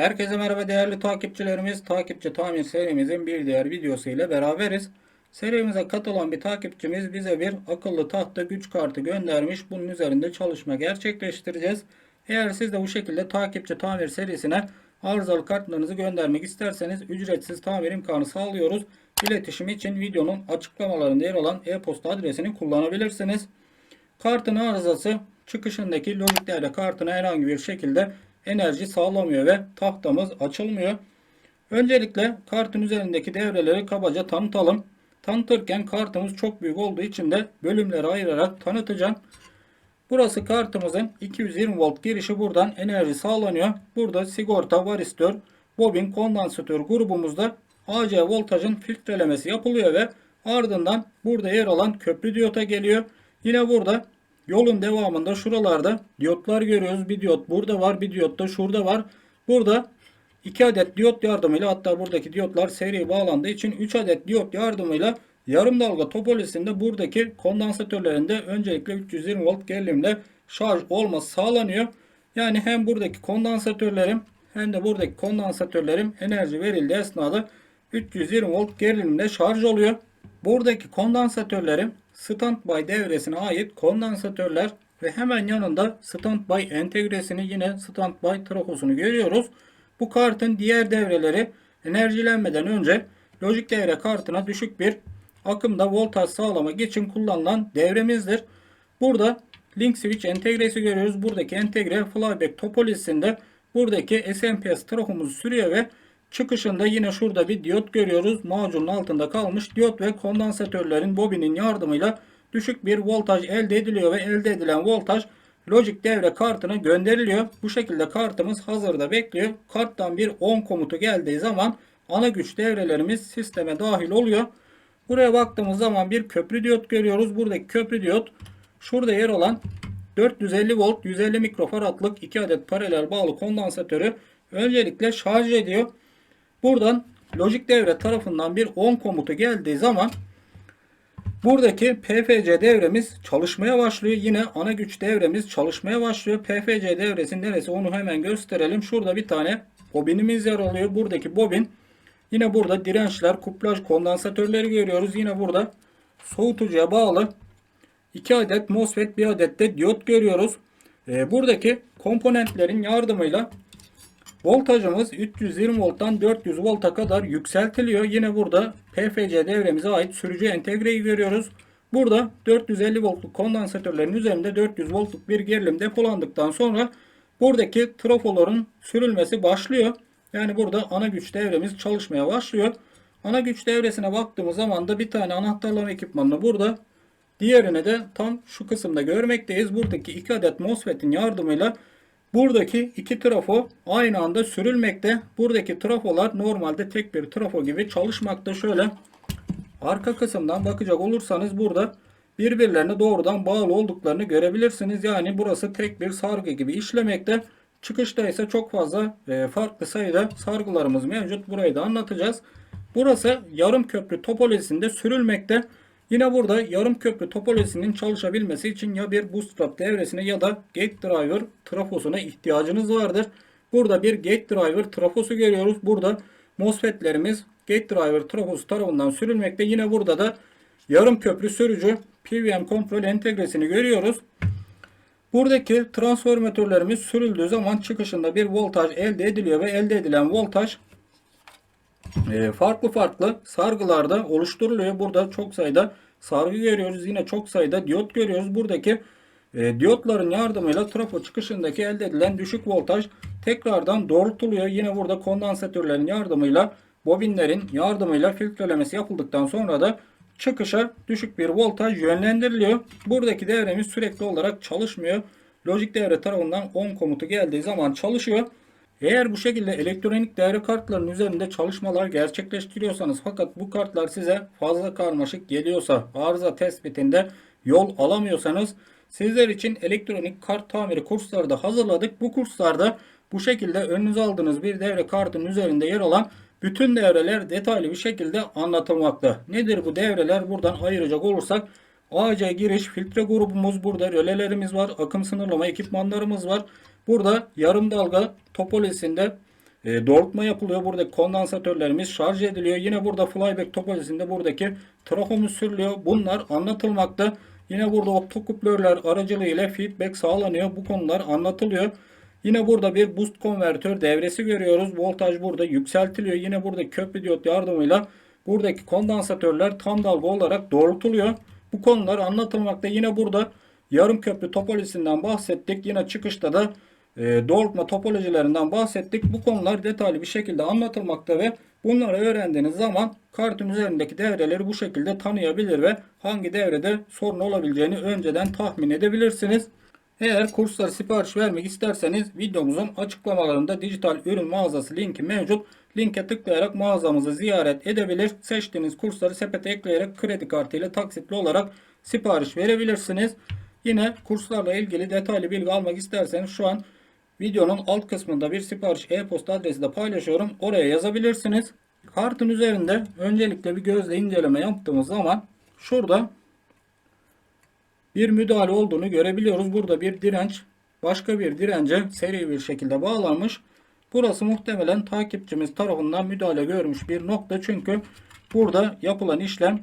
Herkese merhaba değerli takipçilerimiz. Takipçi tamir serimizin bir diğer videosu ile beraberiz. Serimize katılan bir takipçimiz bize bir akıllı tahta güç kartı göndermiş. Bunun üzerinde çalışma gerçekleştireceğiz. Eğer siz de bu şekilde takipçi tamir serisine arızalı kartlarınızı göndermek isterseniz ücretsiz tamir imkanı sağlıyoruz. İletişim için videonun açıklamalarında yer alan e-posta adresini kullanabilirsiniz. Kartın arızası çıkışındaki lojik devre kartına herhangi bir şekilde enerji sağlamıyor ve tahtamız açılmıyor. Öncelikle kartın üzerindeki devreleri kabaca tanıtalım. Tanıtırken kartımız çok büyük olduğu için de bölümlere ayırarak tanıtacağım. Burası kartımızın 220 volt girişi buradan enerji sağlanıyor. Burada sigorta, varistör, bobin, kondansatör grubumuzda AC voltajın filtrelemesi yapılıyor ve ardından burada yer alan köprü diyota geliyor. Yine burada yolun devamında şuralarda diyotlar görüyoruz. Bir diyot burada var, bir diyot da şurada var. Burada 2 adet diyot yardımıyla hatta buradaki diyotlar seri bağlandığı için 3 adet diyot yardımıyla yarım dalga topolisinde buradaki kondansatörlerinde öncelikle 320 volt gerilimle şarj olması sağlanıyor. Yani hem buradaki kondansatörlerim hem de buradaki kondansatörlerim enerji verildiği esnada 320 volt gerilimle şarj oluyor. Buradaki kondansatörlerim standby devresine ait kondansatörler ve hemen yanında standby entegresini yine standby trafosunu görüyoruz. Bu kartın diğer devreleri enerjilenmeden önce lojik devre kartına düşük bir akımda voltaj sağlamak için kullanılan devremizdir. Burada link switch entegresi görüyoruz. Buradaki entegre flyback topolisinde buradaki SMPS trafomuzu sürüyor ve çıkışında yine şurada bir diyot görüyoruz. Macunun altında kalmış diyot ve kondansatörlerin bobinin yardımıyla düşük bir voltaj elde ediliyor ve elde edilen voltaj Logic devre kartına gönderiliyor. Bu şekilde kartımız hazırda bekliyor. Karttan bir on komutu geldiği zaman ana güç devrelerimiz sisteme dahil oluyor. Buraya baktığımız zaman bir köprü diyot görüyoruz. Buradaki köprü diyot şurada yer alan 450 volt 150 mikrofaradlık 2 adet paralel bağlı kondansatörü öncelikle şarj ediyor. Buradan lojik devre tarafından bir on komutu geldiği zaman buradaki PFC devremiz çalışmaya başlıyor. Yine ana güç devremiz çalışmaya başlıyor. PFC devresi neresi onu hemen gösterelim. Şurada bir tane bobinimiz yer alıyor. Buradaki bobin yine burada dirençler, kuplaj kondansatörleri görüyoruz. Yine burada soğutucuya bağlı 2 adet MOSFET, 1 adet de diyot görüyoruz. Ee, buradaki komponentlerin yardımıyla Voltajımız 320 volttan 400 volta kadar yükseltiliyor. Yine burada PFC devremize ait sürücü entegreyi görüyoruz. Burada 450 voltluk kondansatörlerin üzerinde 400 voltluk bir gerilim depolandıktan sonra buradaki trafoların sürülmesi başlıyor. Yani burada ana güç devremiz çalışmaya başlıyor. Ana güç devresine baktığımız zaman da bir tane anahtarlama ekipmanını burada diğerini de tam şu kısımda görmekteyiz. Buradaki iki adet MOSFET'in yardımıyla Buradaki iki trafo aynı anda sürülmekte. Buradaki trafolar normalde tek bir trafo gibi çalışmakta. Şöyle arka kısımdan bakacak olursanız burada birbirlerine doğrudan bağlı olduklarını görebilirsiniz. Yani burası tek bir sargı gibi işlemekte. Çıkışta ise çok fazla e, farklı sayıda sargılarımız mevcut. Burayı da anlatacağız. Burası yarım köprü topolojisinde sürülmekte. Yine burada yarım köprü topolojisinin çalışabilmesi için ya bir bootstrap devresine ya da gate driver trafosuna ihtiyacınız vardır. Burada bir gate driver trafosu görüyoruz. Burada MOSFET'lerimiz gate driver trafosu tarafından sürülmekte. Yine burada da yarım köprü sürücü PWM kontrol entegresini görüyoruz. Buradaki transformatörlerimiz sürüldüğü zaman çıkışında bir voltaj elde ediliyor ve elde edilen voltaj farklı farklı sargılarda oluşturuluyor. Burada çok sayıda sargı görüyoruz. Yine çok sayıda diyot görüyoruz. Buradaki e, diyotların yardımıyla trafo çıkışındaki elde edilen düşük voltaj tekrardan doğrultuluyor. Yine burada kondansatörlerin yardımıyla bobinlerin yardımıyla filtrelemesi yapıldıktan sonra da çıkışa düşük bir voltaj yönlendiriliyor. Buradaki devremiz sürekli olarak çalışmıyor. Lojik devre tarafından 10 komutu geldiği zaman çalışıyor. Eğer bu şekilde elektronik devre kartlarının üzerinde çalışmalar gerçekleştiriyorsanız fakat bu kartlar size fazla karmaşık geliyorsa arıza tespitinde yol alamıyorsanız sizler için elektronik kart tamiri kursları da hazırladık. Bu kurslarda bu şekilde önünüze aldığınız bir devre kartının üzerinde yer alan bütün devreler detaylı bir şekilde anlatılmakta. Nedir bu devreler? Buradan ayıracak olursak AC giriş filtre grubumuz burada rölelerimiz var. Akım sınırlama ekipmanlarımız var. Burada yarım dalga topolojisinde e, doğrultma yapılıyor. Buradaki kondansatörlerimiz şarj ediliyor. Yine burada flyback topolojisinde buradaki trafomuz sürülüyor. Bunlar anlatılmakta. Yine burada optokuplörler aracılığıyla feedback sağlanıyor. Bu konular anlatılıyor. Yine burada bir boost konvertör devresi görüyoruz. Voltaj burada yükseltiliyor. Yine burada köprü diyot yardımıyla buradaki kondansatörler tam dalga olarak doğrultuluyor. Bu konular anlatılmakta. Yine burada yarım köprü topolojisinden bahsettik. Yine çıkışta da e, doğrultma topolojilerinden bahsettik. Bu konular detaylı bir şekilde anlatılmakta ve bunları öğrendiğiniz zaman kartın üzerindeki devreleri bu şekilde tanıyabilir ve hangi devrede sorun olabileceğini önceden tahmin edebilirsiniz. Eğer kurslara sipariş vermek isterseniz videomuzun açıklamalarında dijital ürün mağazası linki mevcut. Linke tıklayarak mağazamızı ziyaret edebilir. Seçtiğiniz kursları sepete ekleyerek kredi kartı ile taksitli olarak sipariş verebilirsiniz. Yine kurslarla ilgili detaylı bilgi almak isterseniz şu an videonun alt kısmında bir sipariş e-posta adresi de paylaşıyorum. Oraya yazabilirsiniz. Kartın üzerinde öncelikle bir gözle inceleme yaptığımız zaman şurada bir müdahale olduğunu görebiliyoruz. Burada bir direnç başka bir dirence seri bir şekilde bağlanmış. Burası muhtemelen takipçimiz tarafından müdahale görmüş bir nokta. Çünkü burada yapılan işlem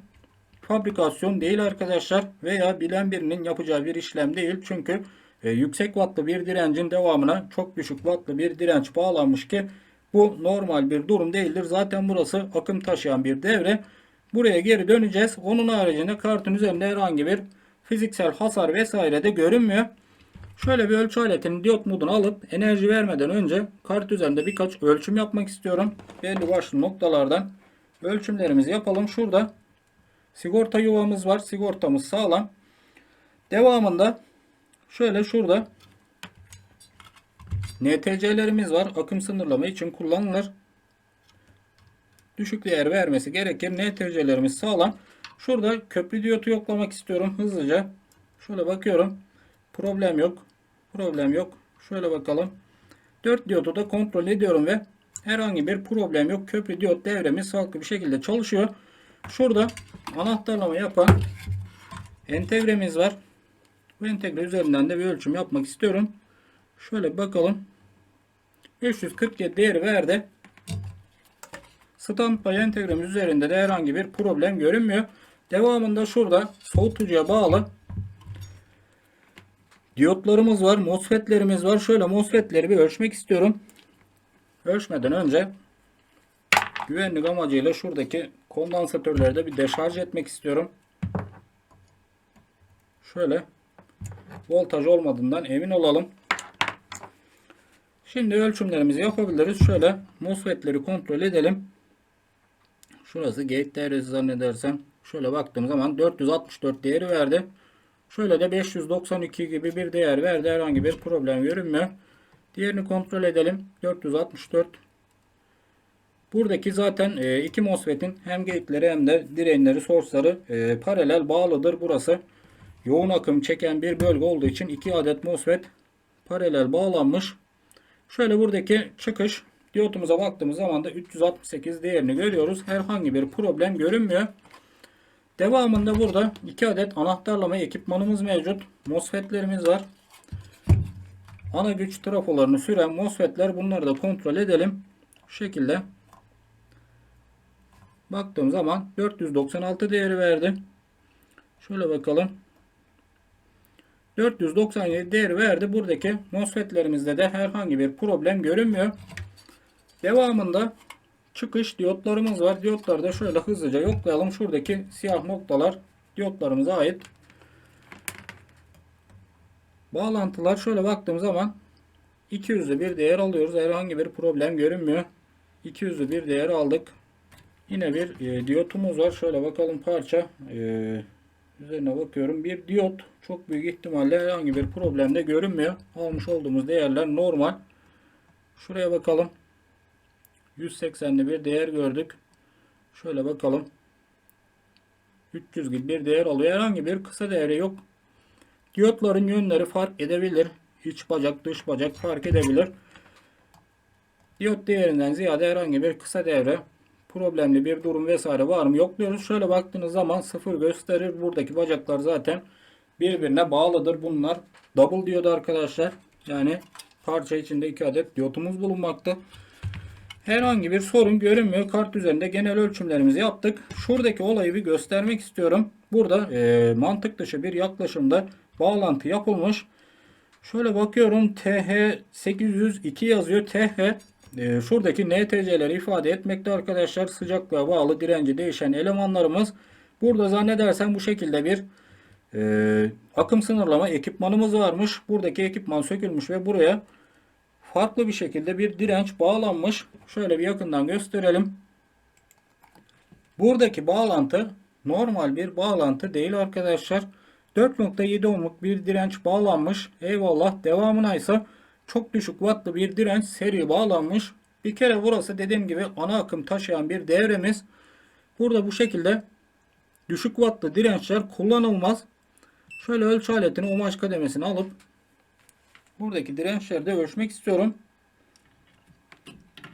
fabrikasyon değil arkadaşlar veya bilen birinin yapacağı bir işlem değil. Çünkü e, yüksek wattlı bir direncin devamına çok düşük wattlı bir direnç bağlanmış ki bu normal bir durum değildir. Zaten burası akım taşıyan bir devre. Buraya geri döneceğiz. Onun haricinde kartın üzerinde herhangi bir fiziksel hasar vesaire de görünmüyor. Şöyle bir ölçü aletinin diyot modunu alıp enerji vermeden önce kart üzerinde birkaç ölçüm yapmak istiyorum. Belli başlı noktalardan ölçümlerimizi yapalım. Şurada sigorta yuvamız var. Sigortamız sağlam. Devamında şöyle şurada NTC'lerimiz var. Akım sınırlama için kullanılır. Düşük değer vermesi gerekir. NTC'lerimiz sağlam. Şurada köprü diyotu yoklamak istiyorum hızlıca. Şöyle bakıyorum. Problem yok. Problem yok. Şöyle bakalım. 4 diyotu da kontrol ediyorum ve herhangi bir problem yok. Köprü diyot devremiz sağlıklı bir şekilde çalışıyor. Şurada anahtarlama yapan entegremiz var. Bu entegre üzerinden de bir ölçüm yapmak istiyorum. Şöyle bakalım. 547 değeri verdi. Standby entegremiz üzerinde de herhangi bir problem görünmüyor. Devamında şurada soğutucuya bağlı diyotlarımız var. MOSFET'lerimiz var. Şöyle MOSFET'leri bir ölçmek istiyorum. Ölçmeden önce güvenlik amacıyla şuradaki kondansatörleri de bir deşarj etmek istiyorum. Şöyle voltaj olmadığından emin olalım. Şimdi ölçümlerimizi yapabiliriz. Şöyle MOSFET'leri kontrol edelim. Şurası gate değerisi zannedersem. Şöyle baktığım zaman 464 değeri verdi. Şöyle de 592 gibi bir değer verdi. Herhangi bir problem görünmüyor. Diğerini kontrol edelim. 464. Buradaki zaten e, iki MOSFET'in hem gate'leri hem de direnleri, source'ları e, paralel bağlıdır. Burası yoğun akım çeken bir bölge olduğu için iki adet MOSFET paralel bağlanmış. Şöyle buradaki çıkış diyotumuza baktığımız zaman da 368 değerini görüyoruz. Herhangi bir problem görünmüyor. Devamında burada 2 adet anahtarlama ekipmanımız mevcut. MOSFET'lerimiz var. Ana güç trafolarını süren MOSFET'ler bunları da kontrol edelim. Şu şekilde. Baktığım zaman 496 değeri verdi. Şöyle bakalım. 497 değeri verdi. Buradaki MOSFET'lerimizde de herhangi bir problem görünmüyor. Devamında çıkış diyotlarımız var. Diyotları da şöyle hızlıca yoklayalım. Şuradaki siyah noktalar diyotlarımıza ait. Bağlantılar şöyle baktığım zaman 200'lü bir değer alıyoruz. Herhangi bir problem görünmüyor. 200'lü bir değer aldık. Yine bir e, diyotumuz var. Şöyle bakalım parça. E, üzerine bakıyorum. Bir diyot. Çok büyük ihtimalle herhangi bir problem de görünmüyor. Almış olduğumuz değerler normal. Şuraya bakalım. 180'li bir değer gördük. Şöyle bakalım. 300 gibi bir değer alıyor. Herhangi bir kısa devre yok. Diyotların yönleri fark edebilir. İç bacak dış bacak fark edebilir. Diyot değerinden ziyade herhangi bir kısa devre problemli bir durum vesaire var mı yokluyoruz. Şöyle baktığınız zaman sıfır gösterir. Buradaki bacaklar zaten birbirine bağlıdır. Bunlar double diyordu arkadaşlar. Yani parça içinde iki adet diyotumuz bulunmakta. Herhangi bir sorun görünmüyor. Kart üzerinde genel ölçümlerimizi yaptık. Şuradaki olayı bir göstermek istiyorum. Burada e, mantık dışı bir yaklaşımda bağlantı yapılmış. Şöyle bakıyorum TH802 yazıyor. TH e, şuradaki NTC'leri ifade etmekte arkadaşlar. Sıcaklığa bağlı direnci değişen elemanlarımız. Burada zannedersem bu şekilde bir e, akım sınırlama ekipmanımız varmış. Buradaki ekipman sökülmüş ve buraya farklı bir şekilde bir direnç bağlanmış. Şöyle bir yakından gösterelim. Buradaki bağlantı normal bir bağlantı değil arkadaşlar. 4.7 ohmluk bir direnç bağlanmış. Eyvallah. Devamına ise çok düşük wattlı bir direnç seri bağlanmış. Bir kere burası dediğim gibi ana akım taşıyan bir devremiz. Burada bu şekilde düşük wattlı dirençler kullanılmaz. Şöyle ölçü aletini omaj kademesini alıp buradaki dirençleri de ölçmek istiyorum.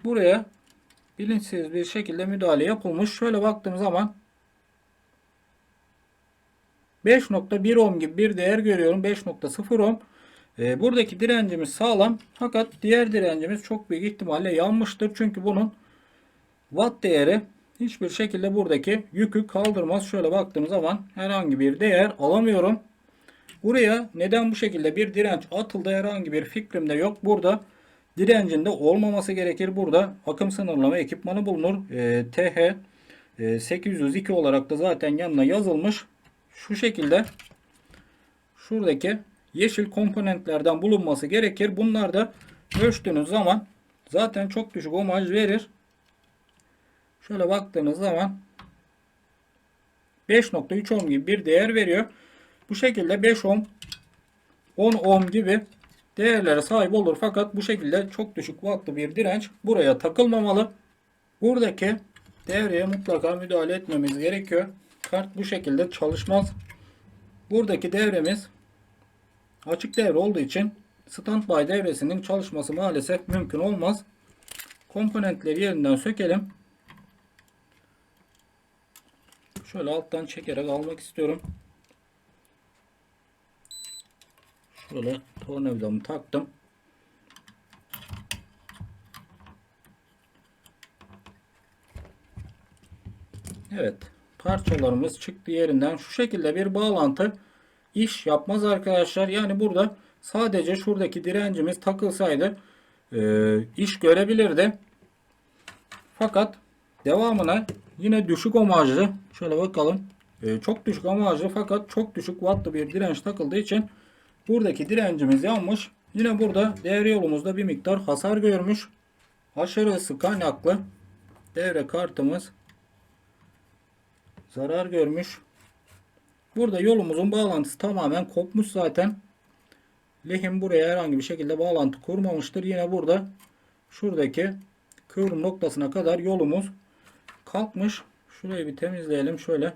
Buraya bilinçsiz bir şekilde müdahale yapılmış. Şöyle baktığım zaman 5.1 ohm gibi bir değer görüyorum. 5.0 ohm. Ee, buradaki direncimiz sağlam. Fakat diğer direncimiz çok büyük ihtimalle yanmıştır. Çünkü bunun watt değeri hiçbir şekilde buradaki yükü kaldırmaz. Şöyle baktığım zaman herhangi bir değer alamıyorum. Buraya neden bu şekilde bir direnç atıldı herhangi bir fikrim de yok. Burada direncinde olmaması gerekir. Burada akım sınırlama ekipmanı bulunur. Ee, TH e, 802 olarak da zaten yanına yazılmış. Şu şekilde şuradaki yeşil komponentlerden bulunması gerekir. Bunlar da ölçtüğünüz zaman zaten çok düşük ohmaj verir. Şöyle baktığınız zaman 5.3 ohm gibi bir değer veriyor. Bu şekilde 5 ohm 10 ohm gibi değerlere sahip olur. Fakat bu şekilde çok düşük wattlı bir direnç buraya takılmamalı. Buradaki devreye mutlaka müdahale etmemiz gerekiyor. Kart bu şekilde çalışmaz. Buradaki devremiz açık devre olduğu için standby devresinin çalışması maalesef mümkün olmaz. Komponentleri yerinden sökelim. Şöyle alttan çekerek almak istiyorum. Şöyle tornavidamı taktım. Evet. Parçalarımız çıktı yerinden. Şu şekilde bir bağlantı iş yapmaz arkadaşlar. Yani burada sadece şuradaki direncimiz takılsaydı e, iş görebilirdi. Fakat devamına yine düşük omajlı şöyle bakalım. E, çok düşük omajlı fakat çok düşük wattlı bir direnç takıldığı için buradaki direncimiz yanmış. Yine burada devre yolumuzda bir miktar hasar görmüş. Aşırı ısı kaynaklı devre kartımız zarar görmüş. Burada yolumuzun bağlantısı tamamen kopmuş zaten. Lehim buraya herhangi bir şekilde bağlantı kurmamıştır. Yine burada şuradaki kıvrım noktasına kadar yolumuz kalkmış. Şurayı bir temizleyelim şöyle.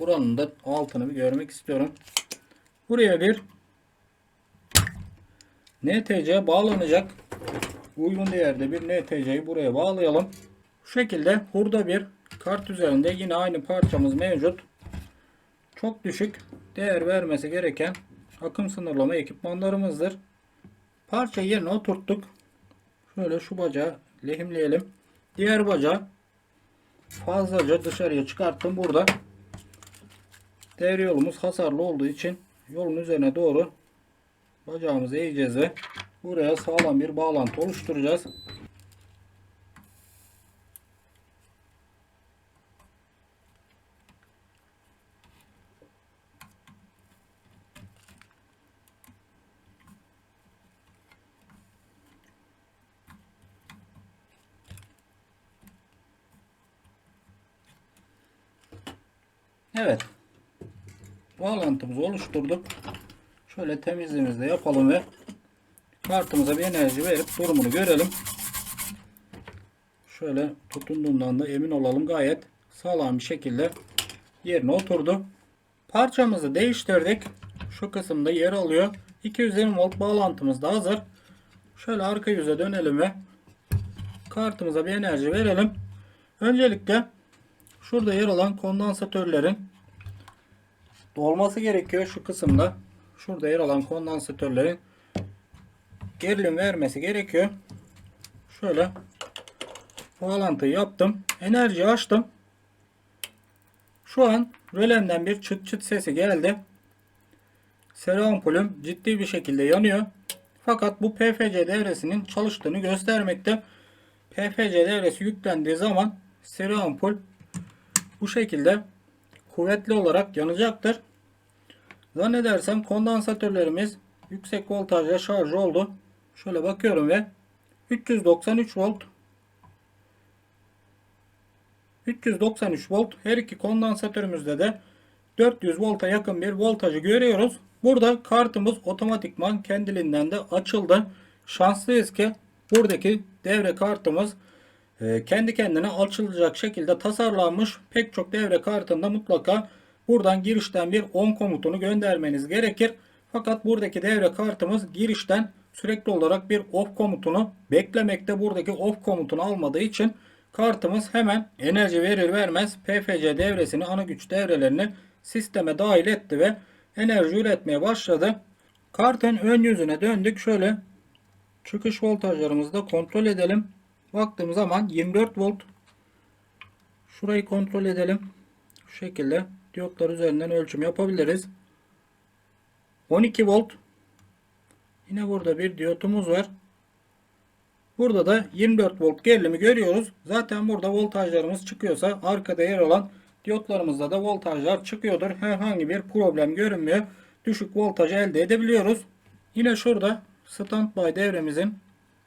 Buranın da altını bir görmek istiyorum. Buraya bir NTC bağlanacak. Uygun değerde bir NTC'yi buraya bağlayalım. Şu şekilde hurda bir kart üzerinde yine aynı parçamız mevcut. Çok düşük değer vermesi gereken akım sınırlama ekipmanlarımızdır. Parça yerine oturttuk. Şöyle şu bacağı lehimleyelim. Diğer bacağı fazlaca dışarıya çıkarttım. Burada devre yolumuz hasarlı olduğu için yolun üzerine doğru bacağımızı eğeceğiz ve buraya sağlam bir bağlantı oluşturacağız. Evet. Bağlantımızı oluşturduk. Şöyle temizliğimizi de yapalım ve kartımıza bir enerji verip durumunu görelim. Şöyle tutunduğundan da emin olalım. Gayet sağlam bir şekilde yerine oturdu. Parçamızı değiştirdik. Şu kısımda yer alıyor. 220 volt bağlantımız da hazır. Şöyle arka yüze dönelim ve kartımıza bir enerji verelim. Öncelikle şurada yer alan kondansatörlerin dolması gerekiyor şu kısımda. Şurada yer alan kondansatörlerin gerilim vermesi gerekiyor. Şöyle bağlantıyı yaptım. Enerji açtım. Şu an rölemden bir çıt çıt sesi geldi. Seri ampulüm ciddi bir şekilde yanıyor. Fakat bu PFC devresinin çalıştığını göstermekte. PFC devresi yüklendiği zaman seri ampul bu şekilde kuvvetli olarak yanacaktır. Zannedersem kondansatörlerimiz yüksek voltajla şarj oldu. Şöyle bakıyorum ve 393 volt 393 volt her iki kondansatörümüzde de 400 volta yakın bir voltajı görüyoruz. Burada kartımız otomatikman kendiliğinden de açıldı. Şanslıyız ki buradaki devre kartımız kendi kendine açılacak şekilde tasarlanmış. Pek çok devre kartında mutlaka buradan girişten bir on komutunu göndermeniz gerekir. Fakat buradaki devre kartımız girişten sürekli olarak bir off komutunu beklemekte. Buradaki off komutunu almadığı için kartımız hemen enerji verir vermez PFC devresini ana güç devrelerini sisteme dahil etti ve enerji üretmeye başladı. Kartın ön yüzüne döndük. Şöyle çıkış voltajlarımızı da kontrol edelim. Baktığım zaman 24 volt. Şurayı kontrol edelim. Şu şekilde diyotlar üzerinden ölçüm yapabiliriz. 12 volt. Yine burada bir diyotumuz var. Burada da 24 volt gerilimi görüyoruz. Zaten burada voltajlarımız çıkıyorsa arkada yer alan diyotlarımızda da voltajlar çıkıyordur. Herhangi bir problem görünmüyor. Düşük voltaj elde edebiliyoruz. Yine şurada standby devremizin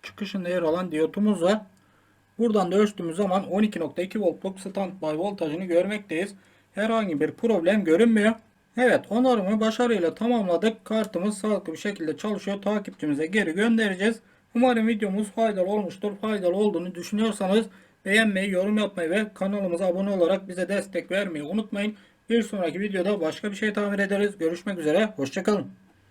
çıkışında yer alan diyotumuz var. Buradan da ölçtüğümüz zaman 12.2 voltluk standby voltajını görmekteyiz. Herhangi bir problem görünmüyor. Evet onarımı başarıyla tamamladık. Kartımız sağlıklı bir şekilde çalışıyor. Takipçimize geri göndereceğiz. Umarım videomuz faydalı olmuştur. Faydalı olduğunu düşünüyorsanız beğenmeyi, yorum yapmayı ve kanalımıza abone olarak bize destek vermeyi unutmayın. Bir sonraki videoda başka bir şey tamir ederiz. Görüşmek üzere. Hoşçakalın.